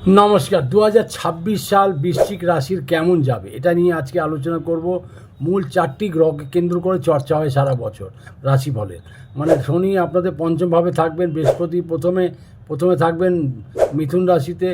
নমস্কার। দু হাজার ছাব্বিশ সাল বৃশ্চিক রাশির কেমন যাবে? এটা নিয়ে আজকে আলোচনা করব। মূল চারটি গ্রহকে কেন্দ্র করে চর্চা হয় সারা বছর রাশিফলের। মানে শনি আপনাদের পঞ্চমভাবে থাকবেন, বৃহস্পতি প্রথমে প্রথমে থাকবেন মিথুন রাশিতে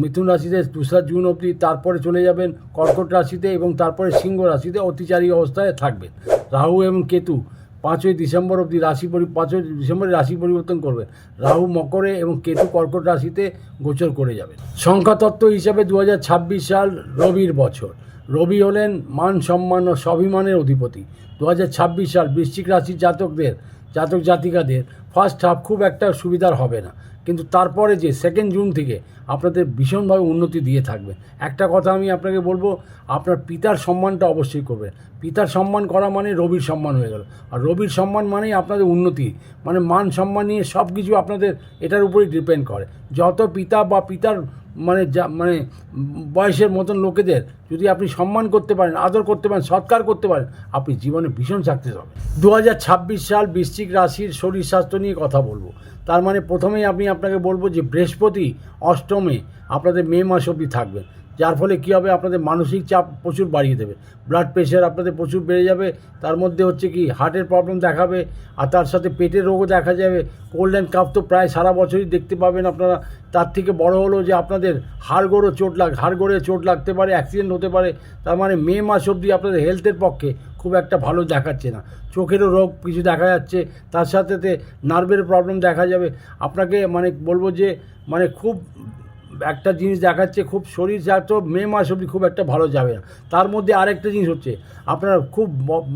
মিথুন রাশিতে দোসরা জুন অবধি, তারপরে চলে যাবেন কর্কট রাশিতে এবং তারপরে সিংহ রাশিতে অতিচারী অবস্থায় থাকবেন। রাহু এবং কেতু পাঁচই ডিসেম্বর অবধি রাশি পরি, পাঁচই ডিসেম্বরে রাশি পরিবর্তন করবে। রাহু, মকরে এবং কেতু কর্কট রাশিতে গোচর করে যাবে। সংখ্যাতত্ত্ব হিসাবে দু হাজার ছাব্বিশ সাল রবির বছর। রবি হলেন মান সম্মান ও স্বাভিমানের অধিপতি। দু হাজার ছাব্বিশ সাল বৃশ্চিক রাশির জাতকদের জাতক জাতিকাদের ফার্স্ট হাফ খুব একটা সুবিধার হবে না। কিন্তু তারপরে যে সেকেন্ড জুন থেকে আপনাদের ভীষণভাবে উন্নতি দিয়ে থাকবে। একটা কথা আমি আপনাকে বলব, আপনার পিতার সম্মানটা অবশ্যই করবেন। পিতার সম্মান করা মানে রবির সম্মান হয়ে গেল। আর রবির সম্মান মানেই আপনাদের উন্নতি। মানে মান সম্মান নিয়ে সব কিছু আপনাদের এটার উপরেই ডিপেন্ড করে। যত পিতা বা পিতার মানে যা মানে বয়সের মতন লোকেদের যদি আপনি সম্মান করতে পারেন, আদর করতে পারেন, সৎকার করতে পারেন, আপনি জীবনে ভীষণ সাকসেস হবেন। দু সাল বৃশ্চিক রাশির শরীর স্বাস্থ্য নিয়ে কথা বলব। তার মানে প্রথমেই আমি আপনাকে বলব যে বৃহস্পতি অষ্টমে আপনাদের মে মাস অবধি থাকবেন। যার ফলে কী হবে? আপনাদের মানসিক চাপ প্রচুর বাড়িয়ে দেবে। ব্লাড প্রেশার আপনাদের প্রচুর বেড়ে যাবে। তার মধ্যে হচ্ছে কি হার্টের প্রবলেম দেখাবে, আর তার সাথে পেটের রোগও দেখা যাবে। কোল্ড অ্যান্ড কাপ তো প্রায় সারা বছরই দেখতে পাবেন আপনারা। তার থেকে বড় হলো যে আপনাদের হাড়গোড়ও চোট লাগ হাড়গোড়ে চোট লাগতে পারে অ্যাক্সিডেন্ট হতে পারে। তার মানে মে মাস অবধি আপনাদের হেলথের পক্ষে খুব একটা ভালো দেখাচ্ছে না। চোখেরও রোগ কিছু দেখা যাচ্ছে, তার সাথে নার্ভের প্রবলেম দেখা যাবে। আপনাকে মানে বলব যে মানে খুব একটা জিনিস দেখাচ্ছে, খুব শরীর যা তো মে মাস অবধি খুব একটা ভালো যাবে না। তার মধ্যে আরেকটা জিনিস হচ্ছে, আপনারা খুব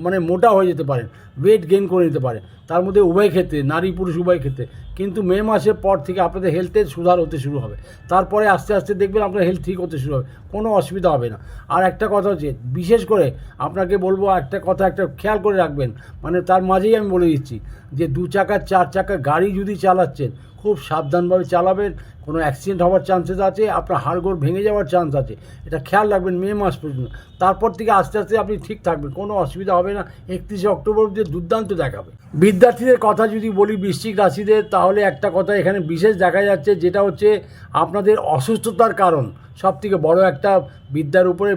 মানে মোটা হয়ে যেতে পারেন ওয়েট গেইন করে নিতে পারেন। তার মধ্যে উভয় ক্ষেত্রে, নারী পুরুষ উভয় ক্ষেত্রে। কিন্তু মে মাসের পর থেকে আপনাদের হেলথের সুধার হতে শুরু হবে। তারপরে আস্তে আস্তে দেখবেন আপনার হেলথ ঠিক হতে শুরু হবে। কোনো অসুবিধা হবে না। আর একটা কথা হচ্ছে, বিশেষ করে আপনাকে বলব একটা কথা একটা খেয়াল করে রাখবেন। মানে তার মাঝেই আমি বলে দিচ্ছি যে, দু চাকার চার চাকা গাড়ি যদি চালাচ্ছেন, খুব সাবধানভাবে চালাবেন। কোনো অ্যাক্সিডেন্ট হওয়ার চান্সেস আছে, আপনার হাড়গোড় ভেঙে যাওয়ার চান্স আছে। এটা খেয়াল রাখবেন মে মাস পর্যন্ত। তারপর থেকে আস্তে আস্তে আপনি ঠিক থাকবেন, কোনো অসুবিধা হবে না। একত্রিশে অক্টোবর অব্দি দুর্দান্ত দেখাবে। বিদ্যার্থীদের কথা যদি বলি, বৃশ্চিক রাশিদের, তাহলে একটা কথা এখানে বিশেষ দেখা যাচ্ছে, যেটা হচ্ছে আপনাদের অসুস্থতার কারণ। সব থেকে বড় একটা বিদ্যার উপরে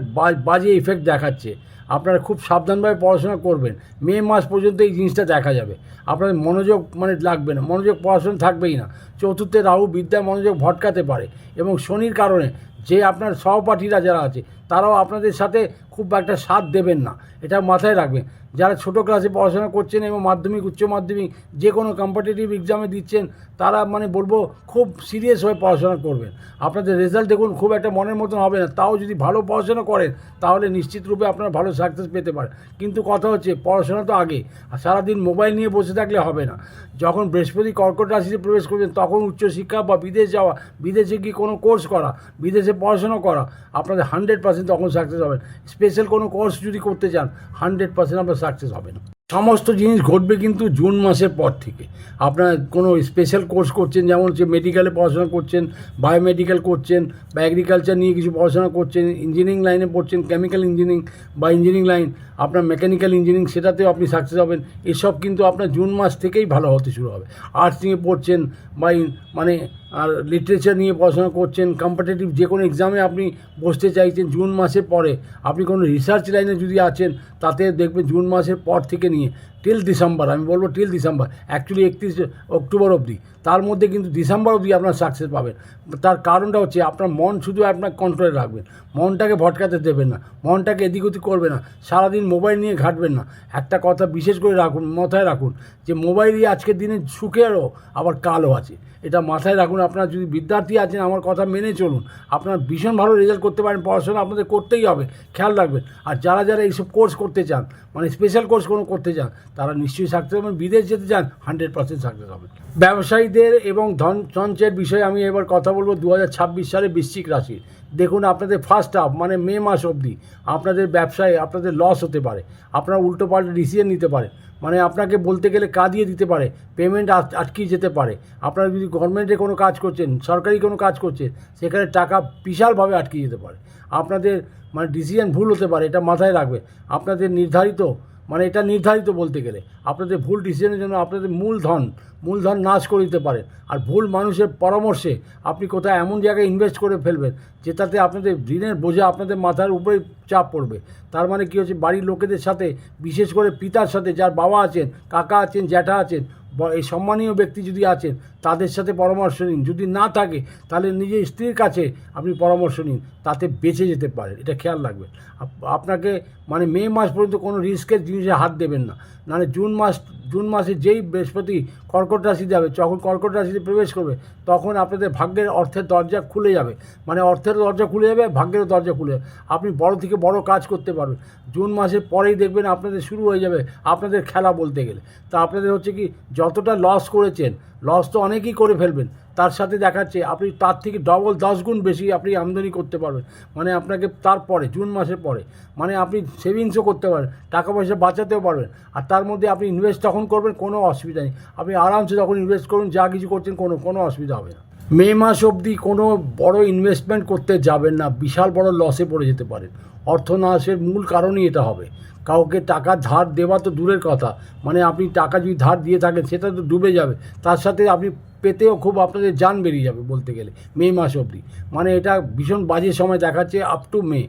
বাজে ইফেক্ট দেখাচ্ছে। আপনারা খুব সাবধানভাবে পড়াশোনা করবেন। মে মাস পর্যন্ত এই জিনিসটা দেখা যাবে। আপনাদের মনোযোগ মানে লাগবে না। মনোযোগ পড়াশোনা থাকবেই না। চতুর্থে রাহু বিদ্যা মনোযোগ ভটকাতে পারে এবং শনির কারণে যে আপনার সহপাঠীরা যারা আছে, তারাও আপনাদের সাথে খুব একটা সাথ দেবেন না। এটা মাথায় রাখবেন। যারা ছোটো ক্লাসে পড়াশোনা করছেন এবং মাধ্যমিক, উচ্চ মাধ্যমিক, যে কোনো কম্পিটিটিভ এক্সামে দিচ্ছেন তারা মানে বলব খুব সিরিয়াস হয়ে পড়াশোনা করবেন আপনাদের রেজাল্ট দেখুন, খুব একটা মনের মতন হবে না। তাও যদি ভালো পড়াশোনা করেন, তাহলে নিশ্চিত রূপে আপনারা ভালো সাকসেস পেতে পারেন। কিন্তু কথা হচ্ছে, পড়াশোনা তো আগে, আর সারাদিন মোবাইল নিয়ে বসে থাকলে হবে না। যখন বৃহস্পতি কর্কট রাশিতে প্রবেশ করবেন, তখন উচ্চশিক্ষা বা বিদেশ যাওয়া, বিদেশে গিয়ে কোনো কোর্স করা, বিদেশে পড়াশোনা করা, আপনাদের হান্ড্রেড পার্সেন্ট তখন সাকসেস হবেন স্পেশাল কোনো কোর্স যদি করতে চান হান্ড্রেড পার্সেন্ট আপনার সাকসেস হবে না। সমস্ত জিনিস ঘটবে কিন্তু জুন মাসের পর থেকে। আপনার কোনো স্পেশাল কোর্স করছেন, যেমন হচ্ছে মেডিকেলে পড়াশোনা করছেন বায়োমেডিক্যাল করছেন, বা অ্যাগ্রিকালচার নিয়ে কিছু পড়াশোনা করছেন ইঞ্জিনিয়ারিং লাইনে পড়ছেন কেমিক্যাল ইঞ্জিনিয়ারিং বা ইঞ্জিনিয়ারিং লাইন আপনার মেকানিক্যাল ইঞ্জিনিয়ারিং সেটাতেও আপনি সাকসেস হবেন। এসব কিন্তু আপনার জুন মাস থেকেই ভালো হতে শুরু হবে। আর্টস নিয়ে পড়ছেন বা মানে আর লিটারেচার নিয়ে পড়াশোনা করছেন কম্পিটিটিভ যে কোনো এক্সামে আপনি বসতে চাইছেন জুন মাসের পরে, আপনি কোনো রিসার্চ লাইনে যদি আছেন, তাতে দেখবেন জুন মাসের পর থেকে নিয়ে টিল ডিসেম্বর আমি বলব টিল ডিসেম্বর অ্যাকচুয়ালি একত্রিশ অক্টোবর অবধি। তার মধ্যে কিন্তু ডিসেম্বর অবধি আপনার সাকসেস পাবেন। তার কারণটা হচ্ছে আপনার মন শুধু আপনার কন্ট্রোলে রাখবেন। মনটাকে ভটকাতে দেবেন না। মনটাকে এদিক ওদিক করবে না। সারাদিন মোবাইল নিয়ে ঘাটবেন না। একটা কথা বিশেষ করে রাখুন, মাথায় রাখুন যে মোবাইলই আজকের দিনে সুখেরও, আবার কালও আছে। এটা মাথায় রাখুন, আপনার যদি বিদ্যার্থী আছেন, আমার কথা মেনে চলুন। আপনার ভীষণ ভালো রেজাল্ট করতে পারেন, পড়াশোনা আপনাদের করতেই হবে, খেয়াল রাখবেন। আর যারা যারা এইসব কোর্স করতে চান মানে স্পেশাল কোর্স কোনো করতে চান, তারা নিশ্চয়ই সাকসেস হবেন, বিদেশ যেতে চান হান্ড্রেড পার্সেন্ট সাকসেস হবেন। ব্যবসায়ীদের এবং ধন সঞ্চয়ের বিষয়ে আমি এবার কথা বলব দু হাজার ছাব্বিশ সালে বৃশ্চিক রাশি। দেখুন, আপনাদের ফার্স্ট হাফ মানে মে মাস অবধি, আপনাদের ব্যবসায়, আপনাদের লস হতে পারে। আপনারা উল্টো পাল্টা ডিসিশন নিতে পারে মানে আপনাকে বলতে গেলে কাঁদিয়ে দিতে পারে পেমেন্ট আটকিয়ে যেতে পারে। আপনারা যদি গভর্নমেন্টে কোনো কাজ করছেন, সরকারি কোনো কাজ করছেন, সেখানে টাকা বিশালভাবে আটকে যেতে পারে। আপনাদের মানে ডিসিশন ভুল হতে পারে, এটা মাথায় রাখবে। আপনাদের নির্ধারিত মানে এটা নির্ধারিত বলতে গেলে। আপনাদের ভুল ডিসিশনের জন্য আপনাদের মূলধন মূলধন নাশ করে দিতে পারে। আর ভুল মানুষের পরামর্শে আপনি কোথায় এমন জায়গায় ইনভেস্ট করে ফেলবেন, যেটাতে আপনাদের ঋণের বোঝা আপনাদের মাথার উপরে চাপ পড়বে। তার মানে কী হচ্ছে? বাড়ির লোকেদের সাথে, বিশেষ করে পিতার সাথে, যার বাবা আছেন, কাকা আছেন, জ্যাঠা আছেন এই সম্মানীয় ব্যক্তি যদি আছেন, তাদের সাথে পরামর্শ নিন। যদি না থাকে, তাহলে নিজের স্ত্রীর কাছে আপনি পরামর্শ নিন। তাতে বেঁচে যেতে পারেন এটা খেয়াল রাখবেন। আপ- আপনাকে মানে মে মাস পর্যন্ত কোনো রিস্কের জিনিসে হাত দেবেন না। নাহলে জুন মাস জুন মাসে যেই বৃহস্পতি কর্কট রাশি যাবে, যখন কর্কট রাশিতে প্রবেশ করবে, তখন আপনাদের ভাগ্যের অর্থের দরজা খুলে যাবে। মানে অর্থের দরজা খুলে যাবে, ভাগ্যের দরজা খুলে যাবে। আপনি বড় থেকে বড় কাজ করতে পারবেন। জুন মাসের পরেই দেখবেন আপনাদের শুরু হয়ে যাবে আপনাদের খেলা বলতে গেলে। তা আপনাদের হচ্ছে কি, যতটা লস করেছেন লস তো অনেকেই করে ফেলবেন। তার সাথে দেখাচ্ছে, আপনি তার থেকে ডবল দশ গুণ বেশি আপনি আমদানি করতে পারবেন। মানে আপনাকে তারপরে জুন মাসের পরে মানে আপনি সেভিংসও করতে পারেন টাকা পয়সা বাঁচাতেও পারবেন। আর তার মধ্যে আপনি ইনভেস্ট তখন করবেন, কোনো অসুবিধা নেই। আপনি আরামসে তখন ইনভেস্ট করুন যা কিছু করছেন, কোনো কোনো অসুবিধা হবে না। মে মাস অবধি কোনো বড় ইনভেস্টমেন্ট করতে যাবেন না, বিশাল বড় লসে পড়ে যেতে পারেন। অর্থনাশের মূল কারণই এটা হবে। কাউকে টাকা ধার দেওয়া তো দূরের কথা। মানে আপনি টাকা যদি ধার দিয়ে থাকেন, সেটা তো ডুবে যাবে। তার সাথে আপনি পেতেও খুব আপনাদের যান বেরিয়ে যাবে বলতে গেলে, মে মাস অবধি। মানে এটা ভীষণ বাজে সময় দেখাচ্ছে আপ টু মে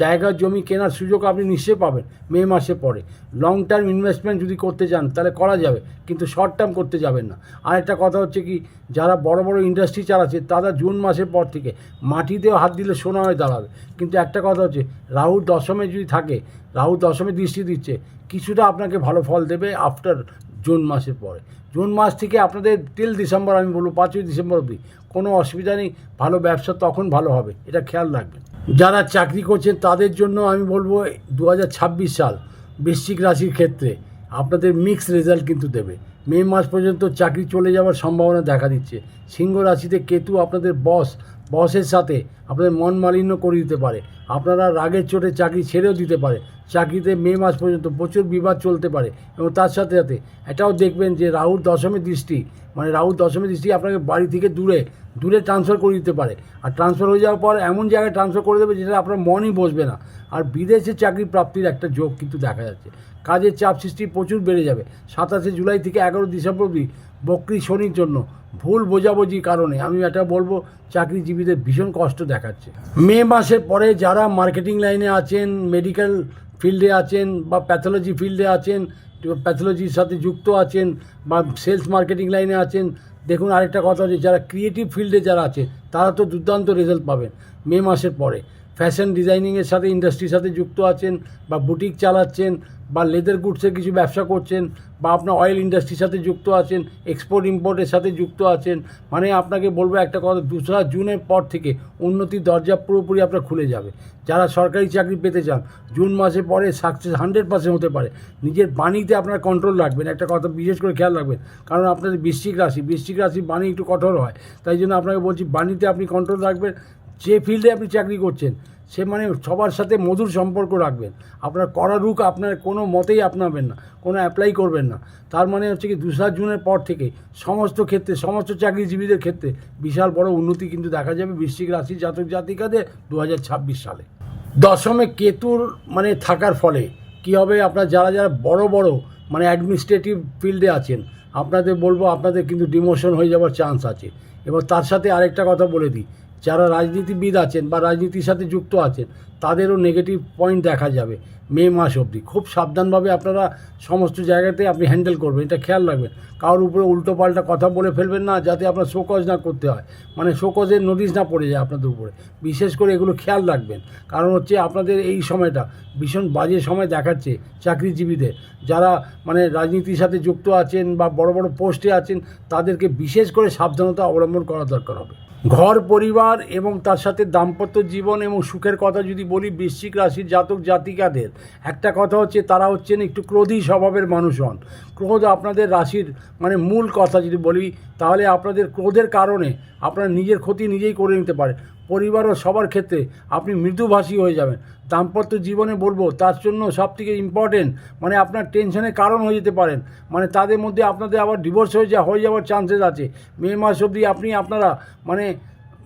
জায়গা জমি কেনার সুযোগ আপনি নিশ্চয়ই পাবেন, মে মাসে পরে। লং টার্ম ইনভেস্টমেন্ট যদি করতে চান, তাহলে করা যাবে, কিন্তু শর্ট টার্ম করতে যাবেন না। আর একটা কথা হচ্ছে কি, যারা বড় বড় ইন্ডাস্ট্রি চালাচ্ছে, তারা জুন মাসের পর থেকে মাটিতেও হাত দিলে সোনা হয়ে দাঁড়াবে। কিন্তু একটা কথা হচ্ছে, রাহু দশমে যদি থাকে, রাহু দশমে দৃষ্টি দিচ্ছে, কিছুটা আপনাকে ভালো ফল দেবে আফটার জুন মাসের পরে। জুন মাস থেকে আপনাদের টিল ডিসেম্বর আমি বলব পাঁচই ডিসেম্বর অবধি, কোনো অসুবিধা নেই, ভালো ব্যবসা তখন ভালো হবে, এটা খেয়াল রাখবেন। যারা চাকরি করছেন, তাদের জন্য আমি বলব দু হাজার ছাব্বিশ সাল বৃশ্চিক রাশির ক্ষেত্রে আপনাদের মিক্স রেজাল্ট কিন্তু দেবে। মে মাস পর্যন্ত চাকরি চলে যাওয়ার সম্ভাবনা দেখা দিচ্ছে। সিংহ রাশিতে কেতু আপনাদের বস বসের সাথে আপনাদের মন মালিন্য করে দিতে পারে। আপনারা রাগের চোটে চাকরি ছেড়েও দিতে পারে। চাকরিতে মে মাস পর্যন্ত প্রচুর বিবাদ চলতে পারে এবং তার সাথে সাথে এটাও দেখবেন যে রাহুর দশমী দৃষ্টি মানে রাহুর দশমী দৃষ্টি আপনাকে বাড়ি থেকে দূরে দূরে ট্রান্সফার করে দিতে পারে। আর ট্রান্সফার হয়ে যাওয়ার পর এমন জায়গায় ট্রান্সফার করে দেবে যেটা আপনার মনই বসবে না। আর বিদেশে চাকরি প্রাপ্তির একটা যোগ কিন্তু দেখা যাচ্ছে। কাজের চাপ সৃষ্টি প্রচুর বেড়ে যাবে। সাতাশে জুলাই থেকে এগারো ডিসেম্বর অবধি বকরি শনির জন্য ভুল বোঝাবুঝির কারণে, আমি এটা বলব, চাকরিজীবীদের ভীষণ কষ্ট দেখাচ্ছে। মে মাসের পরে যারা মার্কেটিং লাইনে আছেন, মেডিকেল ফিল্ডে আছেন বা প্যাথোলজি ফিল্ডে আছেন, প্যাথোলজির সাথে যুক্ত আছেন বা সেলস মার্কেটিং লাইনে আছেন, দেখুন আরেকটা কথা হচ্ছে, যারা ক্রিয়েটিভ ফিল্ডে যারা আছে, তারা তো দুর্দান্ত রেজাল্ট পাবেন মে মাসের পরে। ফ্যাশন ডিজাইনিংয়ের সাথে, ইন্ডাস্ট্রির সাথে যুক্ত আছেন বা বুটিক চালাচ্ছেন বা লেদার গুডসের কিছু ব্যবসা করছেন বা আপনার অয়েল ইন্ডাস্ট্রির সাথে যুক্ত আছেন এক্সপোর্ট ইম্পোর্টের সাথে যুক্ত আছেন মানে আপনাকে বলব একটা কথা দোসরা জুনের পর থেকে উন্নতির দরজা পুরোপুরি আপনার খুলে যাবে। যারা সরকারি চাকরি পেতে চান, জুন মাসে পরে সাকসেস হান্ড্রেড পার্সেন্ট হতে পারে। নিজের বাণীতে আপনার কন্ট্রোল রাখবেন, একটা কথা বিশেষ করে খেয়াল রাখবেন, কারণ আপনাদের বৃশ্চিক রাশি বৃশ্চিক রাশি বাণী একটু কঠোর হয়। তাই জন্য আপনাকে বলছি, বাণীতে আপনি কন্ট্রোল রাখবেন, যে ফিল্ডে আপনি চাকরি করছেন সে মানে সবার সাথে মধুর সম্পর্ক রাখবেন। আপনার করা রুখ আপনার কোনো মতেই আপনাবেন না, কোনো অ্যাপ্লাই করবেন না। তার মানে হচ্ছে কি দুসরা জুনের পর থেকে সমস্ত ক্ষেত্রে, সমস্ত চাকরিজীবীদের ক্ষেত্রে বিশাল বড় উন্নতি কিন্তু দেখা যাবে বৃশ্চিক রাশি জাতক জাতিকাদের দু হাজার ছাব্বিশ সালে। দশমে কেতুর মানে থাকার ফলে কি হবে? আপনার যারা যারা বড় বড় মানে অ্যাডমিনিস্ট্রেটিভ ফিল্ডে আছেন, আপনাদের বলব আপনাদের কিন্তু ডিমোশন হয়ে যাওয়ার চান্স আছে। এবং তার সাথে আরেকটা কথা বলে দিই। যারা রাজনীতিবিদ আছেন বা রাজনীতির সাথে যুক্ত আছেন, তাদেরও নেগেটিভ পয়েন্ট দেখা যাবে মে মাস অবধি। খুব সাবধানভাবে আপনারা সমস্ত জায়গাতে আপনি হ্যান্ডেল করবেন, এটা খেয়াল রাখবেন। কারোর উপরে উল্টো পাল্টা কথা বলে ফেলবেন না, যাতে আপনার শোকজ না করতে হয়। মানে শোকজের নোটিশ না পড়ে যায় আপনাদের উপরে। বিশেষ করে এগুলো খেয়াল রাখবেন। কারণ হচ্ছে আপনাদের এই সময়টা ভীষণ বাজে সময় দেখাচ্ছে চাকরিজীবীদের। যারা মানে রাজনীতির সাথে যুক্ত আছেন বা বড় বড় পোস্টে আছেন, তাদেরকে বিশেষ করে সাবধানতা অবলম্বন করা দরকার হবে। ঘর, পরিবার এবং তার সাথে দাম্পত্য জীবন এবং সুখের কথা যদি বলি, বৃশ্চিক রাশির জাতক জাতিকাদের, একটা কথা হচ্ছে তারা হচ্ছেন একটু ক্রোধী স্বভাবের মানুষ হন। ক্রোধ আপনাদের রাশির মানে মূল কথা যদি বলি, তাহলে আপনাদের ক্রোধের কারণে আপনারা নিজের ক্ষতি নিজেই করে নিতে পারে পরিবার ও সবার ক্ষেত্রে আপনি মৃদুভাষী হয়ে যাবেন। দাম্পত্য জীবনে বলব, তার জন্য সব থেকে ইম্পর্টেন্ট মানে আপনার টেনশনের কারণ হয়ে যেতে পারেন। মানে তাদের মধ্যে আপনাদের আবার ডিভোর্স হয়ে যা হয়ে যাওয়ার চান্সেস আছে। মে মাস অবধি আপনি আপনারা মানে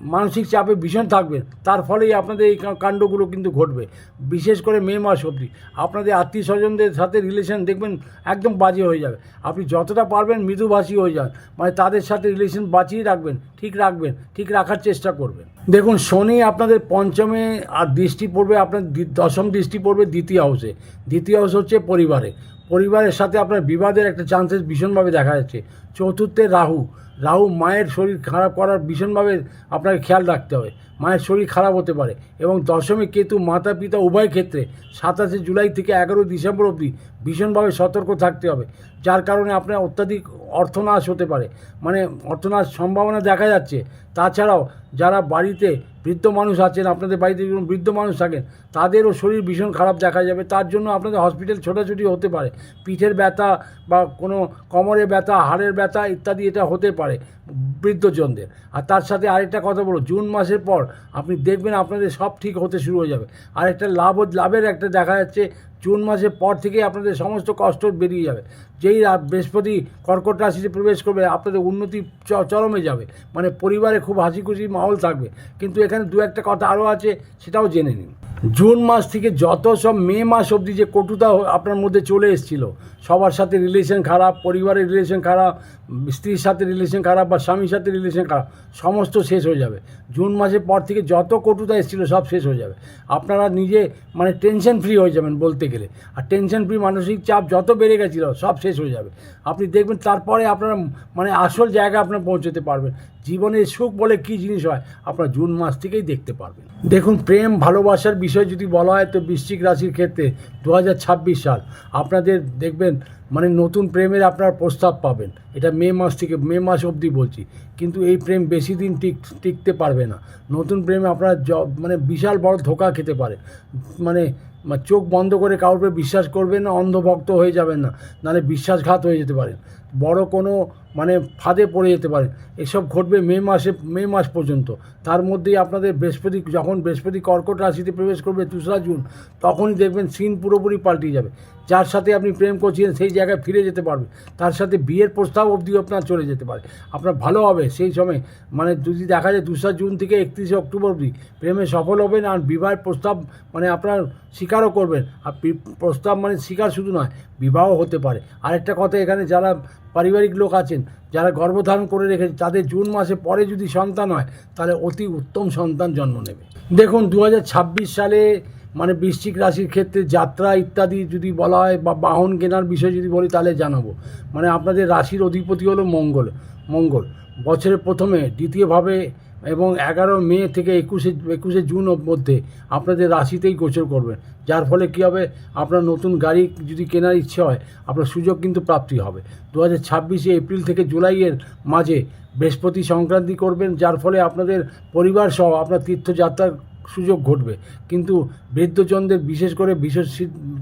মানসিক চাপে ভীষণ থাকবেন তার ফলেই আপনাদের এই কাণ্ডগুলো কিন্তু ঘটবে। বিশেষ করে মে মাস অবধি। আপনাদের আত্মীয় স্বজনদের সাথে রিলেশন দেখবেন একদম বাজে হয়ে যাবে। আপনি যতটা পারবেন মৃদুভাষী হয়ে যান। মানে তাদের সাথে রিলেশন বাঁচিয়ে রাখবেন, ঠিক রাখবেন, ঠিক রাখার চেষ্টা করবেন। দেখুন, শনি আপনাদের পঞ্চমে আর দৃষ্টি পড়বে, আপনার দশম দৃষ্টি পড়বে দ্বিতীয় হাউসে দ্বিতীয় হাউস হচ্ছে পরিবারে। পরিবারের সাথে আপনার বিবাদের একটা চান্সেস ভীষণভাবে দেখা যাচ্ছে। চতুর্থে রাহু। রাহু মায়ের শরীর খারাপ করার ভীষণভাবে আপনাকে খেয়াল রাখতে হবে। মায়ের শরীর খারাপ হতে পারে এবং দশমে কেতু মাতা পিতা উভয় ক্ষেত্রে সাতাশে জুলাই থেকে এগারোই ডিসেম্বর অবধি ভীষণভাবে সতর্ক থাকতে হবে, যার কারণে আপনার অত্যাধিক অর্থনাশ হতে পারে। মানে অর্থনাশ সম্ভাবনা দেখা যাচ্ছে। তাছাড়াও যারা বাড়িতে বৃদ্ধ মানুষ আছেন, আপনাদের বাড়িতে যখন বৃদ্ধ মানুষ থাকেন, তাদেরও শরীর ভীষণ খারাপ দেখা যাবে। তার জন্য আপনাদের হসপিটাল ছোটাছুটি হতে পারে। পিঠের ব্যথা বা কোনো কোমরে ব্যথা, হাড়ের ব্যথা ইত্যাদি এটা হতে পারে। বৃদ্ধজনদের। আর তার সাথে আরেকটা কথা বলো জুন মাসের পর আপনি দেখবেন আপনাদের সব ঠিক হতে শুরু হয়ে যাবে। আরেকটা লাভ লাভের একটা দেখা যাচ্ছে, জুন মাসের পর থেকে আপনাদের সমস্ত কষ্ট বেরিয়ে যাবে। যেই বৃহস্পতি কর্কট রাশিতে প্রবেশ করবে, আপনাদের উন্নতি চরমে যাবে। মানে পরিবারে খুব হাসি খুশি মাহল থাকবে। কিন্তু এখানে দু একটা কথা আরও আছে, সেটাও জেনে নিন। জুন মাস থেকে যত সব মে মাস অবধি যে কটুতা আপনার মধ্যে চলে এসেছিল, সবার সাথে রিলেশন খারাপ, পরিবারের রিলেশন খারাপ, স্ত্রীর সাথে রিলেশন খারাপ বা স্বামীর সাথে রিলেশন খারাপ, সমস্ত শেষ হয়ে যাবে। জুন মাসের পর থেকে যত কটুতা এসেছিল, সব শেষ হয়ে যাবে। আপনারা নিজে মানে টেনশন ফ্রি হয়ে যাবেন বলতে গেলে। আর টেনশন ফ্রি মানসিক চাপ যত বেড়ে গেছিল, সব শেষ হয়ে যাবে। আপনি দেখবেন তারপরে আপনারা মানে আসল জায়গায় আপনার পৌঁছতে পারবেন। জীবনের সুখ বলে কী জিনিস হয়? আপনার জুন মাস থেকেই দেখতে পারবেন। দেখুন, প্রেম, ভালোবাসার বিষয় যদি বলা হয়, তো বৃশ্চিক রাশির ক্ষেত্রে দু হাজার ছাব্বিশ সাল আপনাদের দেখবেন মানে নতুন প্রেমের আপনার প্রস্তাব পাবেন। এটা মে মাস থেকে, মে মাস অবধি বলছি। কিন্তু এই প্রেম বেশি দিন টিক, টিকতে পারবে না। নতুন প্রেমে আপনার মানে বিশাল বড় ধোকা খেতে পারে। মানে চোখ বন্ধ করে কারোর বিশ্বাস করবেন না, অন্ধভক্ত হয়ে যাবেন না। নাহলে বিশ্বাসঘাত হয়ে যেতে পারেন বড় কোনো মানে ফাঁদে পড়ে যেতে পারেন এসব ঘটবে মে মাসে, মে মাস পর্যন্ত। তার মধ্যেই আপনাদের বৃহস্পতি, যখন বৃহস্পতি কর্কট রাশিতে প্রবেশ করবে দোসরা জুন, তখনই দেখবেন সিন পুরোপুরি পাল্টে যাবে। যার সাথে আপনি প্রেম করছিলেন, সেই জায়গায় ফিরে যেতে পারবে। তার সাথে বিয়ের প্রস্তাব অবধি আপনার চলে যেতে পারে। আপনার ভালো হবে সেই সময়। মানে যদি দেখা যায় দোসরা জুন থেকে একত্রিশে অক্টোবর অবধি প্রেমে সফল হবেন আর বিবাহের প্রস্তাব মানে আপনার স্বীকারও করবেন। আর প্রস্তাব মানে স্বীকার শুধু নয় বিবাহ হতে পারে। আরেকটা কথা এখানে যারা পারিবারিক লোক আছেন, যারা গর্ভধারণ করে রেখেছে, তাদের জুন মাসে পরে যদি সন্তান হয়, তাহলে অতি উত্তম সন্তান জন্ম নেবে। দেখুন দু হাজার ছাব্বিশ সালে মানে বৃশ্চিক রাশির ক্ষেত্রে যাত্রা ইত্যাদি যদি বলা হয়, বা বাহন কেনার বিষয় যদি বলি, তাহলে জানাব। মানে আপনাদের রাশির অধিপতি হলো মঙ্গল মঙ্গল। বছরের প্রথমে, দ্বিতীয়ভাবে এবং এগারো মে থেকে একুশে একুশে জুন মধ্যে আপনাদের রাশিতেই গোচর করবেন। যার ফলে কী হবে? আপনার নতুন গাড়ি যদি কেনার ইচ্ছে হয়, আপনার সুযোগ কিন্তু প্রাপ্তি হবে। দু হাজার ছাব্বিশে এপ্রিল থেকে জুলাইয়ের মাঝে বৃহস্পতি সংক্রান্তি করবেন, যার ফলে আপনাদের পরিবার সহ আপনার তীর্থযাত্রার সুযোগ ঘটবে। কিন্তু বৃদ্ধজনদের বিশেষ করে বিশেষ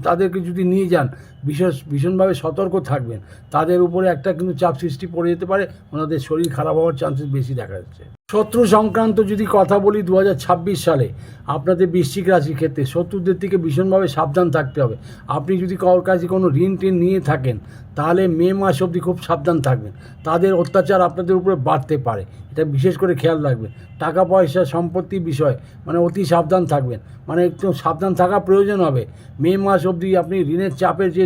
তাদেরকে যদি নিয়ে যান, বিশেষ, ভীষণভাবে সতর্ক থাকবেন। তাদের উপরে একটা কিন্তু চাপ সৃষ্টি পড়ে যেতে পারে। ওনাদের শরীর খারাপ হওয়ার চান্সেস বেশি দেখা যাচ্ছে। শত্রু সংক্রান্ত যদি কথা বলি দু হাজার ছাব্বিশ সালে, আপনাদের বৃশ্চিক রাশির ক্ষেত্রে শত্রুদের থেকে ভীষণভাবে সাবধান থাকতে হবে। আপনি যদি কারোর কাছে কোনো ঋণ টিন নিয়ে থাকেন, তাহলে মে মাস অবধি খুব সাবধান থাকবেন। তাদের অত্যাচার আপনাদের উপরে বাড়তে পারে। এটা বিশেষ করে খেয়াল রাখবেন। টাকা পয়সা, সম্পত্তি বিষয় মানে অতি সাবধান থাকবেন। মানে একটু সাবধান থাকা প্রয়োজন হবে। মে মাস অবধি আপনি ঋণের চাপের যে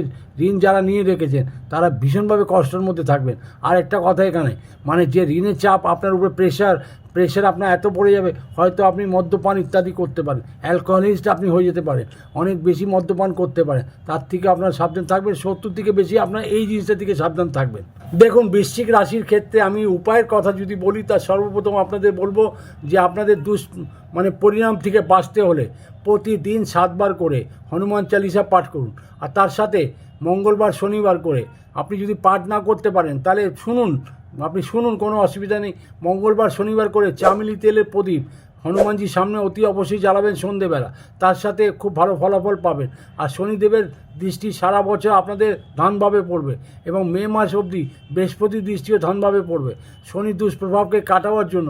ঋণ যারা নিয়ে রেখেছেন, তারা ভীষণভাবে কষ্টের মধ্যে থাকবেন। আর একটা কথা এখানে মানে যে ঋণের চাপ আপনার উপরে প্রেশার প্রেশার আপনার এত পড়ে যাবে, হয়তো আপনি মদ্যপান ইত্যাদি করতে পারেন। অ্যালকোহলিস্ট আপনি হয়ে যেতে পারেন, অনেক বেশি মদ্যপান করতে পারেন। তার থেকে আপনার সাবধান থাকবেন, সত্তর থেকে বেশি আপনার এই জিনিসটা থেকে সাবধান থাকবেন। দেখুন, বৃশ্চিক রাশির ক্ষেত্রে আমি উপায়ের কথা যদি বলি তার সর্বপ্রথম আপনাদের বলব যে আপনাদের দুষ মানে পরিণাম থেকে বাঁচতে হলে প্রতিদিন সাতবার করে হনুমান চালিসা পাঠ করুন। আর তার সাথে মঙ্গলবার, শনিবার করে। আপনি যদি পাঠ না করতে পারেন, তাহলে শুনুন। আপনি শুনুন, কোনো অসুবিধা নেই। মঙ্গলবার, শনিবার করে চামেলি তেলের প্রদীপ হনুমানজির সামনে অতি অবশ্যই জ্বালাবেন সন্ধেবেলা। তার সাথে খুব ভালো ফলাফল পাবেন। আর শনিদেবের দৃষ্টি সারা বছর আপনাদের ধানভাবে পড়বে এবং মে মাস অবধি বৃহস্পতি দৃষ্টিও ধানভাবে পড়বে। শনি দুষ্প্রভাবকে কাটাবার জন্য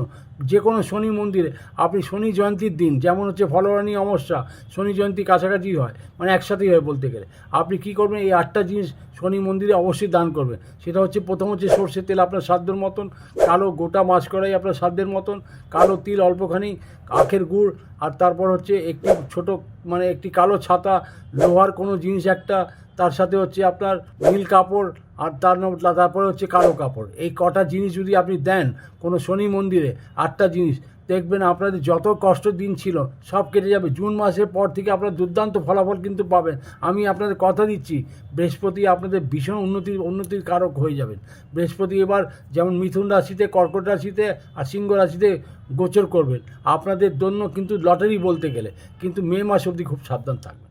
যে কোনো শনি মন্দিরে আপনি শনি জয়ন্তীর দিন, যেমন হচ্ছে ফলরানি অমাবস্যা, শনি জয়ন্তী কাছাকাছি হয় মানে একসাথেই হয় বলতে গেলে। আপনি কি করবেন? এই আটটা জিনিস শনি মন্দিরে অবশ্যই দান করবেন। সেটা হচ্ছে প্রথম হচ্ছে সর্ষের তেল আপনার সাধ্যের মতন, কালো গোটা মাছ করাই আপনার সাধ্যের মতন, কালো তিল অল্পখানি, আখের গুড় আর তারপর হচ্ছে একটি ছোট মানে একটি কালো ছাতা লোহার কোনো জিনিস একটা তার সাথে হচ্ছে আপনার নীল কাপড় আর তার তারপরে হচ্ছে কালো কাপড়। এই কটা জিনিস যদি আপনি দেন কোনো শনি মন্দিরে, আটটা জিনিস, দেখবেন আপনাদের যত কষ্ট দিন ছিল, সব কেটে যাবে। জুন মাসের পর থেকে আপনার দুর্দান্ত ফলাফল কিন্তু পাবেন। আমি আপনাদের কথা দিচ্ছি, বৃহস্পতি আপনাদের ভীষণ উন্নতির উন্নতির কারক হয়ে যাবেন। বৃহস্পতি এবার যেমন মিথুন রাশিতে, কর্কট রাশিতে আর সিংহ রাশিতে গোচর করবেন। আপনাদের জন্য কিন্তু লটারি বলতে গেলে, কিন্তু মে মাস অবধি খুব সাবধান থাকবেন।